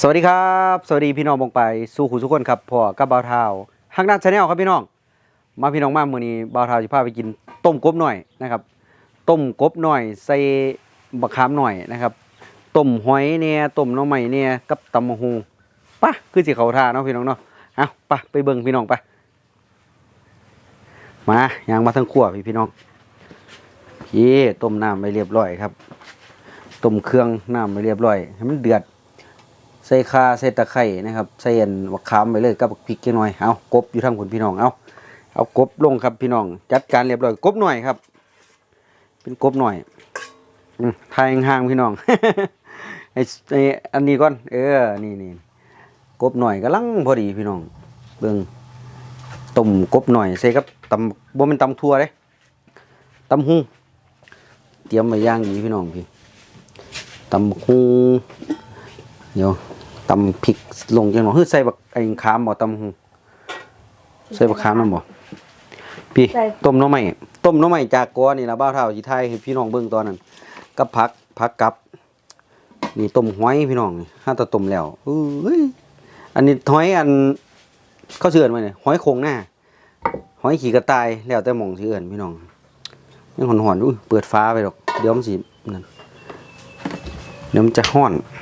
สวัสดีครับ สวัสดีพี่น้องบงไปสู่ขุทุกคนครับพ่อกับบ่าวเท้าฮักนักชาแนลครับพี่น้อง มาพี่น้องมาเมื้อนี้บ่าวเท้าสิพาไปกินต้มกบหน่อยนะครับ ต้มกบหน่อย ใส่บักขามหน่อยนะครับต้มหอยเนี่ยต้มน่อไม้เนี่ยกับตำมะฮูปะคือสิเขาท่าเนาะพี่น้องเนาะเอาปะไปเบิ่งพี่น้องไปมายางมาทั้งครัวพี่พี่น้องเย่ต้มน้ำไปเรียบร้อยครับต้มเครื่องน้ำไปเรียบร้อยให้มันเดือด ใส่ข่าใส่ตะไคร่นะครับใส่อันมะขามไปเลยกับพริกจักหน่อยเอากบอยู่ทางคนพี่น้องเอาเอากบลงครับพี่น้อง จัดการเรียบร้อยกบหน่อยครับ เป็นกบหน่อยทายห่างพี่น้องไอ้ไอ้อันนี้ก่อน เออ นี่นี่กบหน่อยกำลังพอดีพี่น้อง เบิ่งต้มกบหน่อยใส่กับตำบ่เป็นตำทั่วเด้ตำหุงเตรียมไว้ย่างดีพี่น้องพี่ตำหุงเดี๋ยว ตำพริกลงจังหน่อยเฮ้ยใส่บักไอ้ขามบ่ตำหูใส่บักขามนำบ่พี่ใส่ ต้มหน้ำใหม่ต้มหน้ำใหม่จากกอนี่ล่ะบ้าวเฒ่าสิทายให้พี่น้องเบิ่งตอนนั้นกับผักผักกับ นี่ต้มหอยพี่น้องนี่ถ้าแตะต้มแล้วอุ้ยอันนี้หอยอันเขาเชื่อไว้เนี่ยหอยโคงหน้าหอยขี่กระต่ายแล้วแต่หม่องสิเอิ้นพี่น้องยังหอนๆอุ้ยเปิดฟ้าไปดอกเดี๋ยวมันสินั่นเดี๋ยวมันจะฮ้อน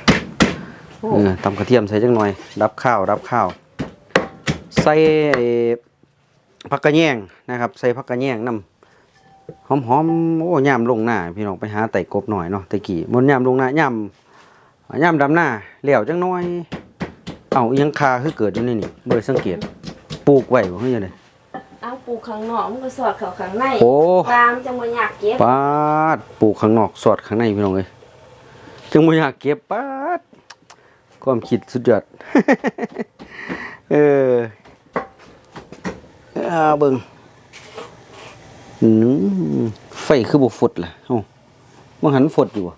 เออ ตำกระเทียมใส่จังหน่อย รับข้าวรับข้าว ใส่ไอ้ผักกระแยงนะครับ ใส่ผักกระแยงน้ำหอมหอมๆโอ้ยามลงหน้าพี่น้องไปหาไต่กบหน่อยเนาะตะกี้มันยามลงหน้ายามยามดำหน้าเหลี่ยวจังน้อย เอ้าอิหยังคาคือเกิดอยู่นี่นี่บ่ได้สังเกตปลูกไว้บ่เฮ้ยจังได๋เอาปลูกข้างนอกมันก็สอดเข้าข้างในโอ้ปลามนจังบ่อยากเก็บปาดปลูกข้างนอกสอดข้างในพี่น้องเอ้ยจึงบ่อยากเก็บปาด ความคิดสุดยอด เออเอาเบิ่งอืมไฟคือบ่ฟดล่ะเอ้าบ่หันฟดอยู่บ่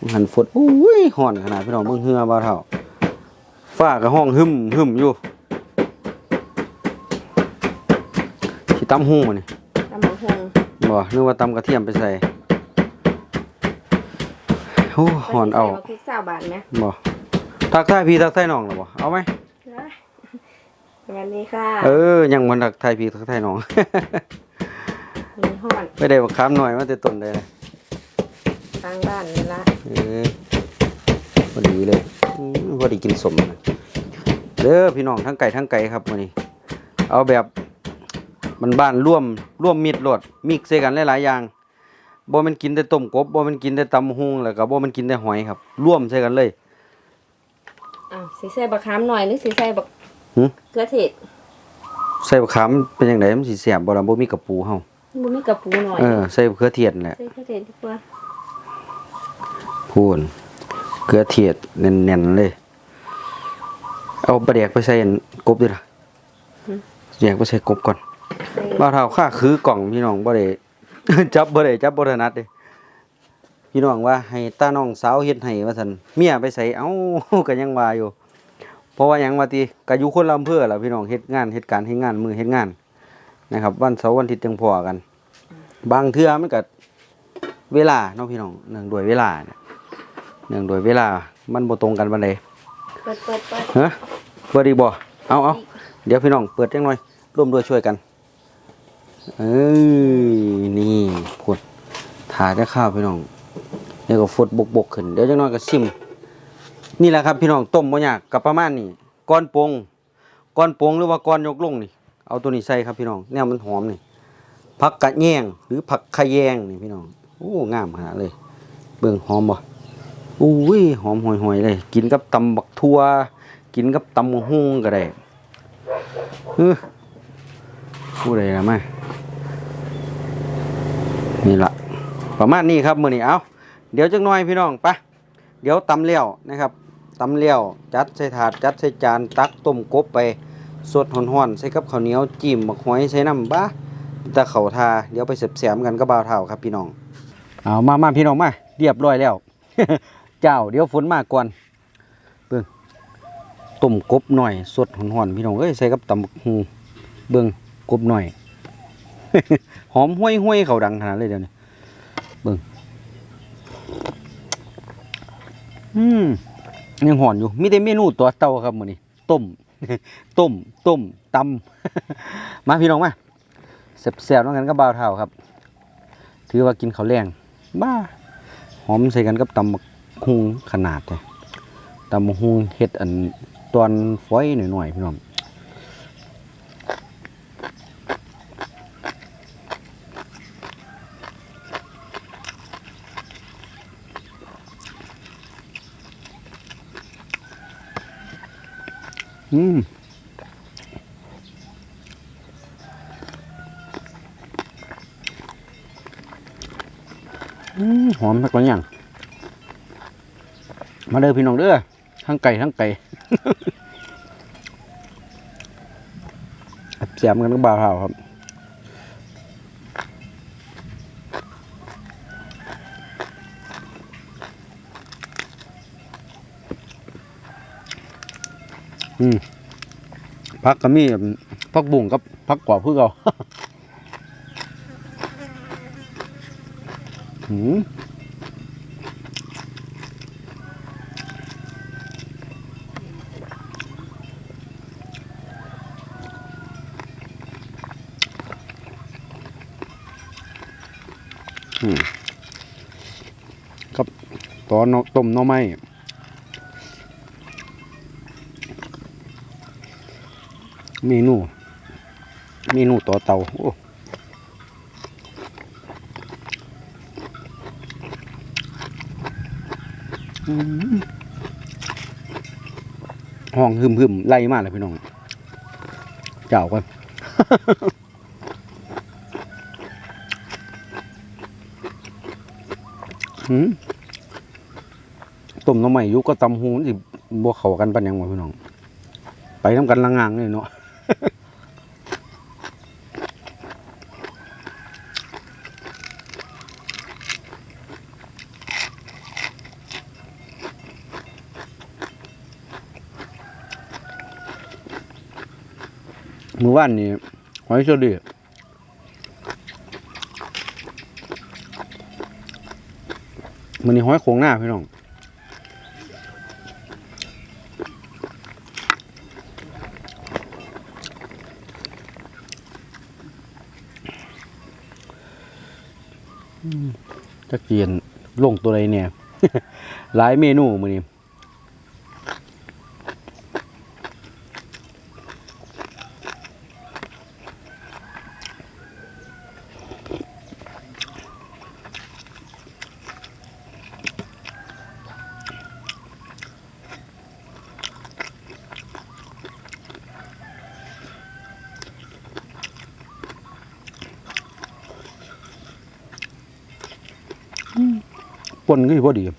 บ่หันฟดโอ้ยฮ้อนขนาดพี่น้องเบิ่งเหือบ่าวเท่าฟ้าก็ห้องหึมหึมอยู่สิตำหูมานี่ตำบักหุ่งบ่นึกว่าตำกระเทียมไปใส่โอ้หอนเอาใส่บักพริก20บาทไหมบ่ ทักทายพี่ทักทายน้องหรอบ่เอาไหมนะสวัสดีค่ะ เออ ยังมันทักทายพี่ทักทายน้องมีฮ้อนไม่ได้บักคามหน่อยมาแต่ต้นเลยนะทางบ้านนี่ละเออพอดีเลยอืมพอดีกินสมนะเด้อพี่น้องทั้งไก่ทั้งไก่ครับมื้อนี้ เอาแบบมันบ้านๆร่วมร่วมมิตรโลดมิกซ์ใส่กันหลายๆอย่างบ่แมันกินแต่ต้มกบบ่แมันกินแต่ตำฮุงแล้วก็บ่แมันกินแต่หอยครับร่วมใส่กันเลย อ้าวสิใส่บักขามหน่อยหรือสิใส่บักหึ เกลือเทศใส่บักขามเป็นจังไดมันสิแซ่บบ่ล่ะบ่มีกระปูเฮาบ่มีกระปูหน่อยเออใส่เกลือเทียนแหละใส่เกลือเทศดีกว่าพูนเกลือเทียดแน่นๆเลย เอาปลาแดกไปใส่อันกบด้วยล่ะแยกไปใส่กบก่อน ใส่บ่าวเท่าค่าคือกล่องพี่น้องบ่ได้ จับบ่ได้จับบ่ถนัดเด้ พี่น้องว่าให้ตาน้องสาวเฮ็ดให้ว่าซั่นเมียไปใส่เอ้าก็ยังว่าอยู่ เพราะว่าหยังว่าติก็อยู่คนละอำเภอล่ะพี่น้องเฮ็ดงานเฮ็ดการเฮ็ดงานมือเฮ็ดงานนะครับ วันเสาร์วันอาทิตย์จังพอกัน บางเทื่อมันก็เวลาเนาะพี่น้องเนื่องด้วยเวลาเนี่ยเนื่องด้วยเวลามันบ่ตรงกันปานใดเปิดเปิดเปิดฮะเปิดอีกบ่เอาเอาเดี๋ยวพี่น้องเปิดจังหน่อยร่วมด้วยช่วยกันเอ้ยนี่พดถาได้ข้าวพี่น้อง เดี๋ยวก็ฟดบกบกๆขึ้นเดี๋ยวจังน้อยก็ซิม นี่แหละครับพี่น้องต้มบ่ยากกับประมาณนี้ก้อนโปงก้อนโปงหรือว่าก้อนยกลงนี่ เอาตัวนี้ใส่ครับพี่น้องแนวมันหอมนี่ผักกะแยงหรือผักขะแยงนี่พี่น้องโอ้งามขนาดเลย เบิ่งหอมบ่อุ้ยหอมห่วยๆเลย กินกับตำบักทั่วกินกับตำบักหุ่งก็ได้เออผู้ใดล่ะมานี่ละประมาณนี้ครับมื้อนี้เอา เดี๋ยวจักหน่อยพี่น้องไปเดี๋ยวตำเลี้ยวนะครับตำเลี้ยวจัดใส่ถาดจัดใส่จานตักต้มกบไปสดห่อนๆใส่กับข้าวเหนียวจิ้มบักหอยใส่น้ำบ้าตะเขาทาเดี๋ยวไปเสียบๆกันกับบ่าวเท่าครับพี่น้องเอามามาพี่น้องมาเรียบร้อยแล้ว เจ้าเดี๋ยวฝนมากก่อนเบื้องต้มกบหน่อยสดห่อนๆพี่น้องเอ้ยใส่กับตำหูเบิ่งกบหน่อยหอมห้วยห้วยๆเขาดังขนาดเลยเดี๋ยวนี้เบิ่ง อืมยังหอนอยู่มีแต่เมนูตัวเต่าครับมื้อนี้ต้ม ต้ม ต้มตำมาพี่น้องมาแซ่บๆน้องกันก็บ่าวเท่าครับ ถือว่ากินข้าวแรงบ้าหอมใส่กันกับตำหุงขนาดเลยตำหุงเห็ดอันตอนฝอยหน่อยๆพี่น้อง อืมอืมหอมสักคนอย่าง มาเด้อพี่น้องเด้อทั้งไก่ทั้งไก่แซมกันกับบาวเท่าครับ อืมพักก็มีพักบุ่งกับพักกว่าเพื่อเอาหืมอืมกับตอนอต้มน่อไม้ เมนู เมนูต่อเตาโอ้ห้องหึมหึมไล่มากเลยพี่น้อง เจ้ากันหืมต้มน้ำใหม่ยุกก็ตำหูสิบวเขากันปันยังวะพี่น้อง ไปน้ำกันละงางเลยเนาะ มือว่านนี่หอยเชอรี่มันนี่หอยโขงหน้าพี่น้องจะเกียนลงตัวใดเนี่ย หลายเมนูมือนี้ ป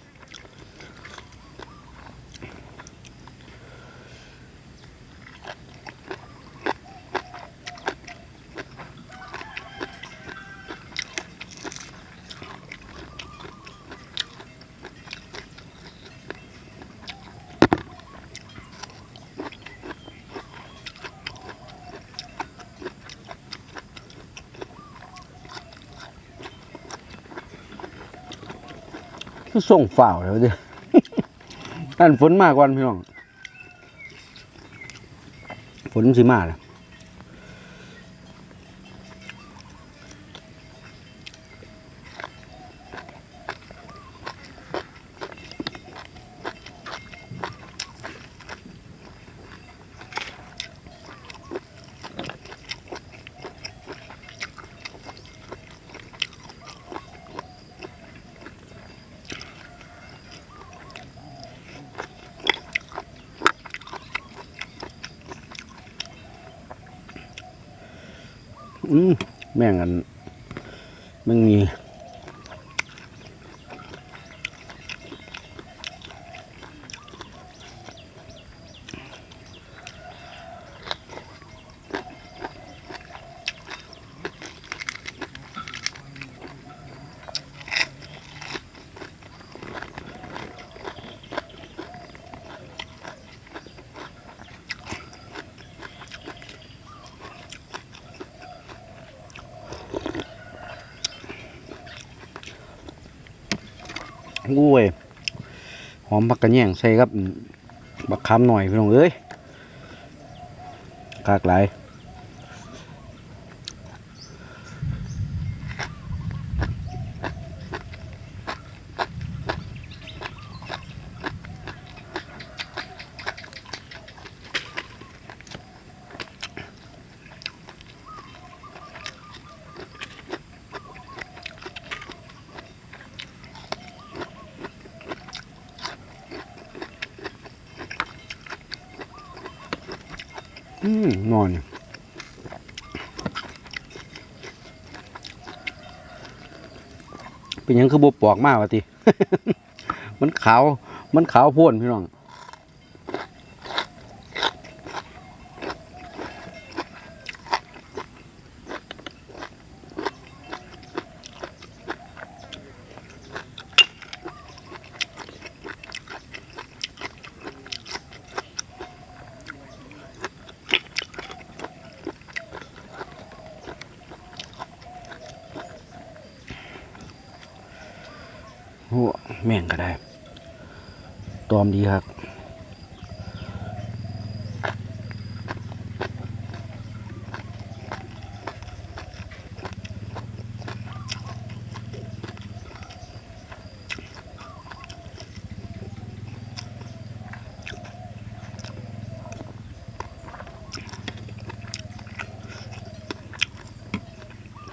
คือส่งฝ่าวแล้วเด้อนั่นฝนมากวันพี่น้อง ฝนสิมาแล้ว แม่งอันมึงมี อุ้ยหอมผักกระแยงใส่ครับบักคำหน่อยพี่น้องเอ้ยกากหลาย อืมนอนเป็นยังคือบบปอกมากวะทีมันขาว มันขาวพ่นพี่น้อง โอ้แม่งก็ได้ ต อมดีครับ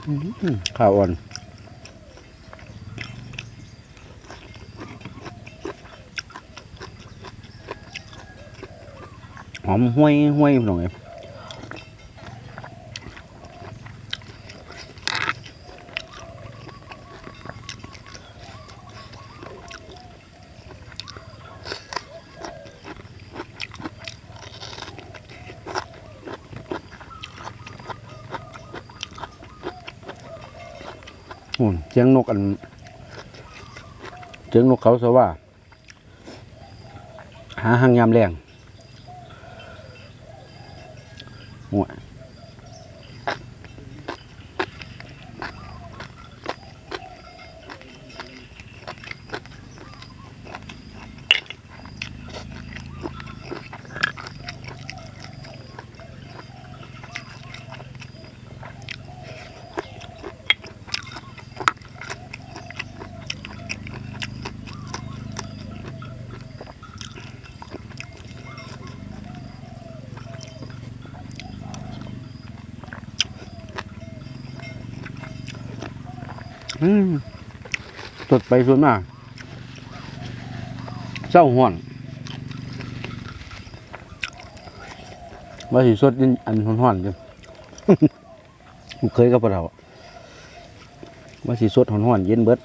อื้อหือข้าวอ่อน อมห้วยห้วยพี่องเอ้ยเสียงนกอันเสียงนกเขาสว่า หาหางยามแรง สดไปสดมาเศร้าห่อนว่าสิสดอันอันห่อนๆจ้ะลูกเคยกับปลาเถาว่าสิสดห่อนๆเย็นเบิด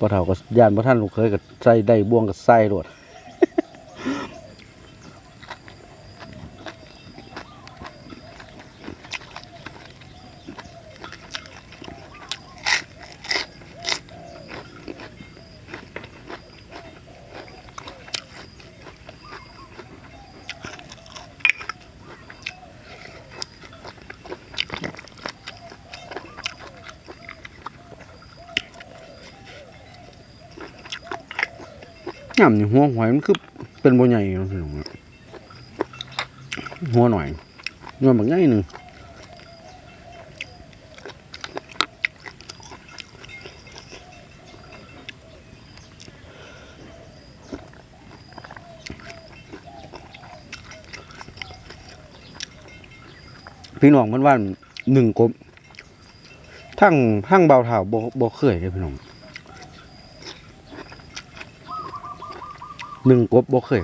ปลาเถาก็ย่านพระท่านลูกเคยกับใส่ได้บ่วงกับไส้โลด ย่ำนี่หัวหอยมันคือเป็นบัวใหญ่เนาะพี่น้องหัวหน่อยเงินบางใหญ่หนึ่งพี่น้องมันว่าหนึ่งกบทั้งทั้งเบาเท่าบ่บ่เคยเลยพี่น้อง หนึ่งกบบ่เคย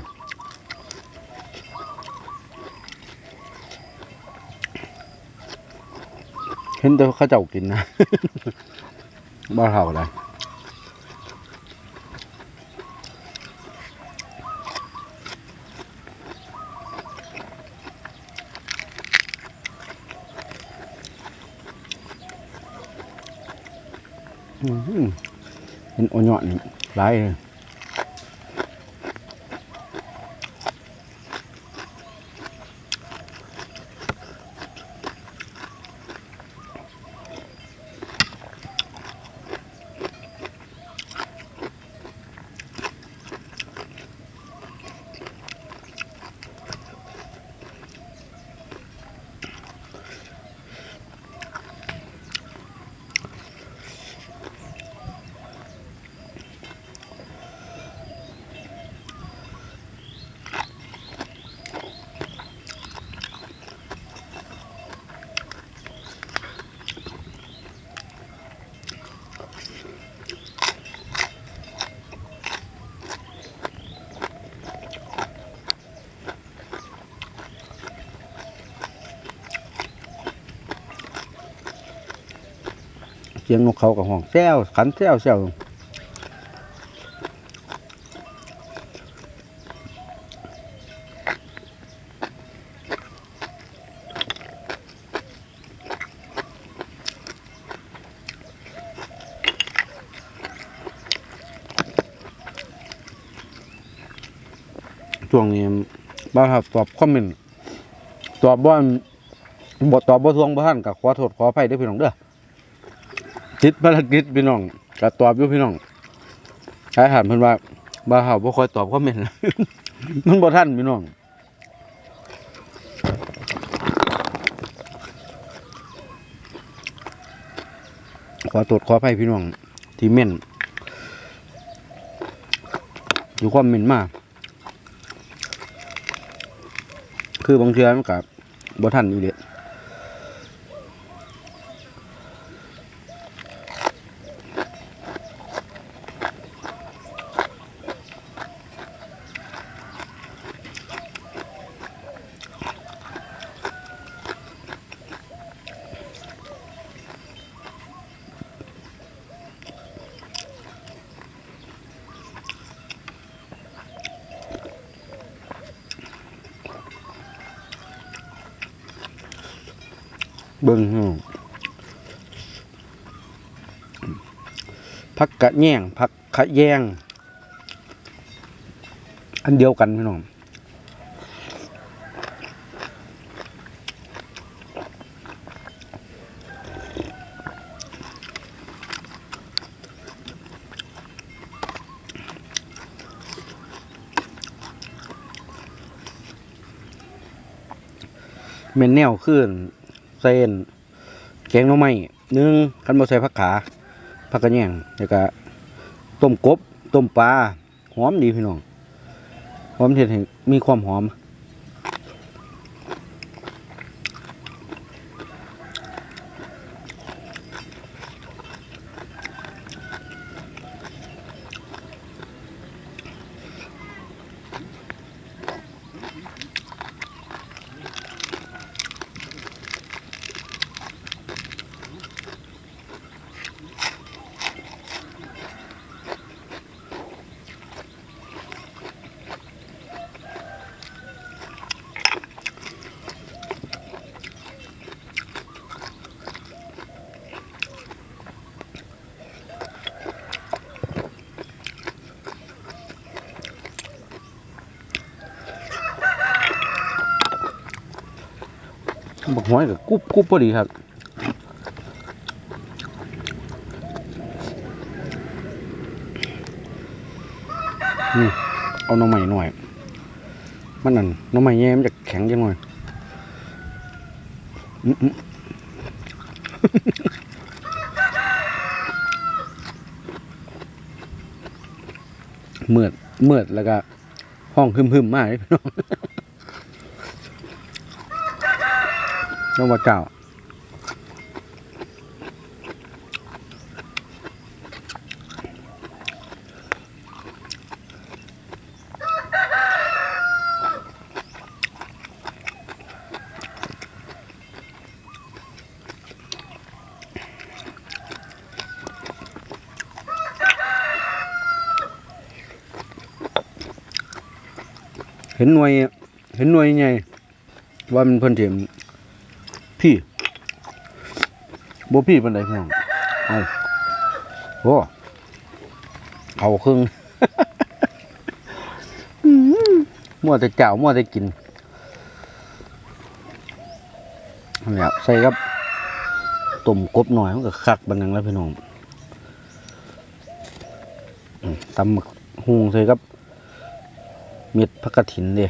เห็นแต่เขาเจ้ากินนะบ่เท่าอื้อหือเห็นโอญอนนี่หลายเลย สียงนกเขากับห้องแซวขันแซวแซวช่วงนี้บ้าครับตอบคอมเมนต์ตอบว่าบทตอบบ่ทวงบ่ท่านกับขอโทษขออภัยด้วยพี่น้องเด้อ ติดภารกิจพี่น้องก็ตอบอยู่พี่น้องใช้ถามเพิ่นว่าบ้าเฮาบ่ค่อยตอบคอมเมนต์มันบ่ทันพี่น้องขอโทษขออภัยพี่น้องที่เม่นอยู่ความเม่นมาก คือบางเทือมันกับบ่ทันอยู่เด็ด กะแยงผักขะแยง อันเดียวกันพี่น้องเมนแนวขึ้นเส้นแกงหน่อไม้หนึ่งคันบ่ใส่ผักขา ผักกระแยงแล้วก็ต้มกบ ต้มปลา หอมดีพี่น้องหอมเห็ดให้มีความหอม หอยกับกุ๊บกุ๊บพอดีครับอืมเอาหน่อใหม่หน่อย มันนั่นหน่อใหม่แย่มันจะแข็งจังหน่อยอื้ออื้อเมือดเมือแล้วก็ห้องหึมหึมๆมากเลยพี่น้อง น้องว่าเจ้าเห็นหน่วยเห็นหน่วยไงว่ามันเพิ่นเถียมพี่ บ่พี่ปานใดพี่น้องเอาโอ้เอาครึ่งมั่วแต่เจ้ามั่วแต่กินนั่นแหละใส่ครับต้มกบหน่อยมันก็คักบันนังแล้วพี่น้องตำหมึกหุงใส่ครับเม็ดผักกระถินเด้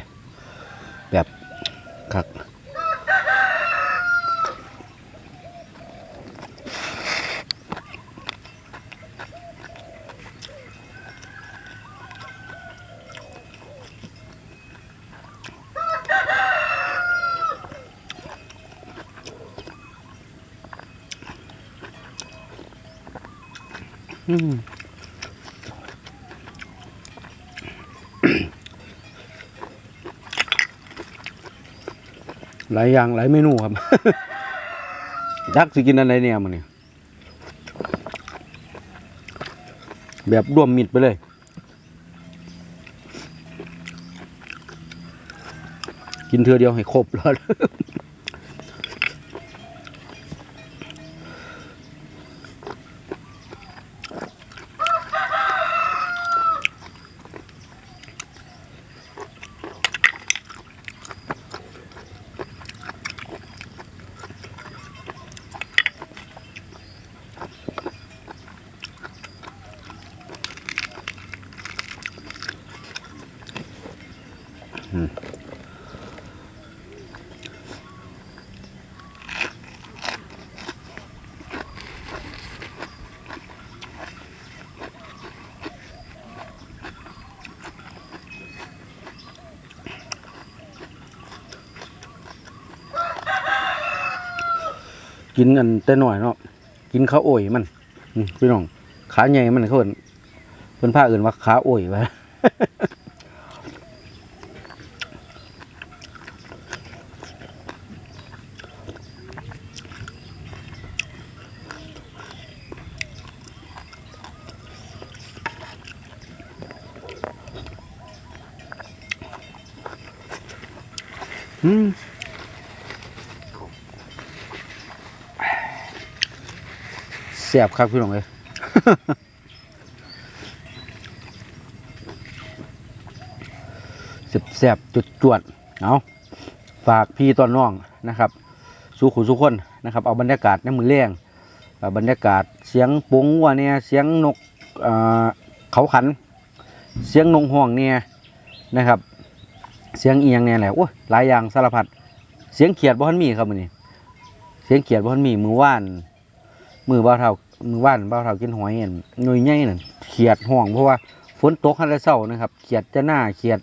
หลายอย่างหลายเมนูครับยักษ์สิกินอะไรเนี่ยมันเนี่ยแบบรวมมิดไปเลยกินเทือเดียวให้ครบแล้ว กินอันแต่หน่อยเนาะกินข้าวโอยมันพี่น้องขาใหญ่มันเขาเอินเพิ่นพาอื่นว่าขาโอยไว้อืม แซ่บครับพี่น้องเลยแซ่บแซ่บจุดจวดเอาฝากพี่ตอนน้องนะครับ สู้ขุสุกคนนะครับ เอาบรรยากาศในมือเลี้ยงบรรยากาศเสียงปงวัวเนี่ยเสียงนกเขาขัน เสียงนงห่วงเนี่ยนะครับ เสียงเอียงเนี่ยแหละโอ้ยหลายอย่างสารพัดเสียงเขียดบ่ทันมีครับมื้อนี้เสียงเขียดบ่ทันมีมือว่าน มือบ่าวเท่ามือว่านบ่าวเท่ากินหอยเห็นหน่วยใหญ่นั่นเขียดห่วงเพราะว่าฝนตกคันละเช้านะครับเขียดจะหน้าเขียด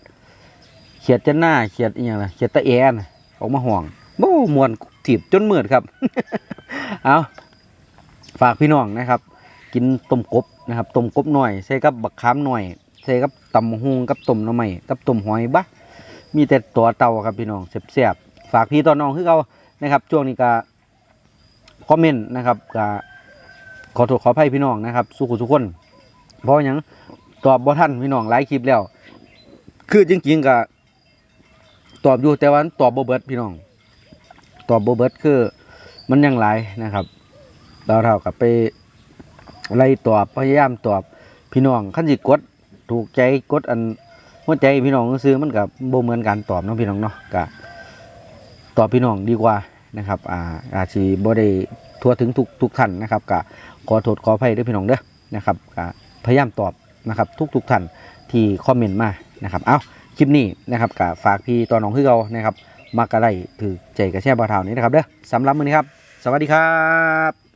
เขียดจะหน้าเขียดอีหยังล่ะเขียดตะแอนออกมาห่วงโอ้มวนถีบจนเมือดครับ เอาฝากพี่น้องนะครับ กินต้มกบนะครับต้มกบหน่อยใส่กับบักขามหน่อยใส่กับตำหุงกับต้มหน่อไม้กับต้มหอยบะมีแต่ตัวเต่าครับพี่น้องเสียบๆฝากพี่ตอนน้องคือเขานะครับช่วงนี้ก็คอมเมนต์นะครับก็ ขอโทษขออภัยพี่น้องนะครับสุขุสุขคน เพราะหยังตอบบ่ทันพี่น้องหลายคลิปแล้ว คือจริงๆก็ตอบอยู่แต่ว่าตอบบ่เบิดพี่น้อง ตอบบ่เบิดคือมันยังหลายนะครับเราเท่ากับไปไล่ตอบพยายามตอบพี่น้องขั้นสิกดถูกใจกดอันหัวใจพี่น้องซื้อมันกับโบเหมือนการตอบเนาะพี่น้องเนาะก็ตอบพี่น้องดีกว่า นะครับอ่าอาชีบ่ได้ทั่วถึงทุกทุกท่านนะครับกะขอโทษขออภัยด้วยพี่น้องเด้อนะครับกะพยายามตอบนะครับทุกทุกท่านที่คอมเมนต์มานะครับเอาคลิปนี้นะครับกะฝากพี่ตอนน้องคือเรานะครับมากระไรถือใจกระแช่บาเทานี้นะครับเด้อสำหรับมื้อนี้ครับ สวัสดีครับ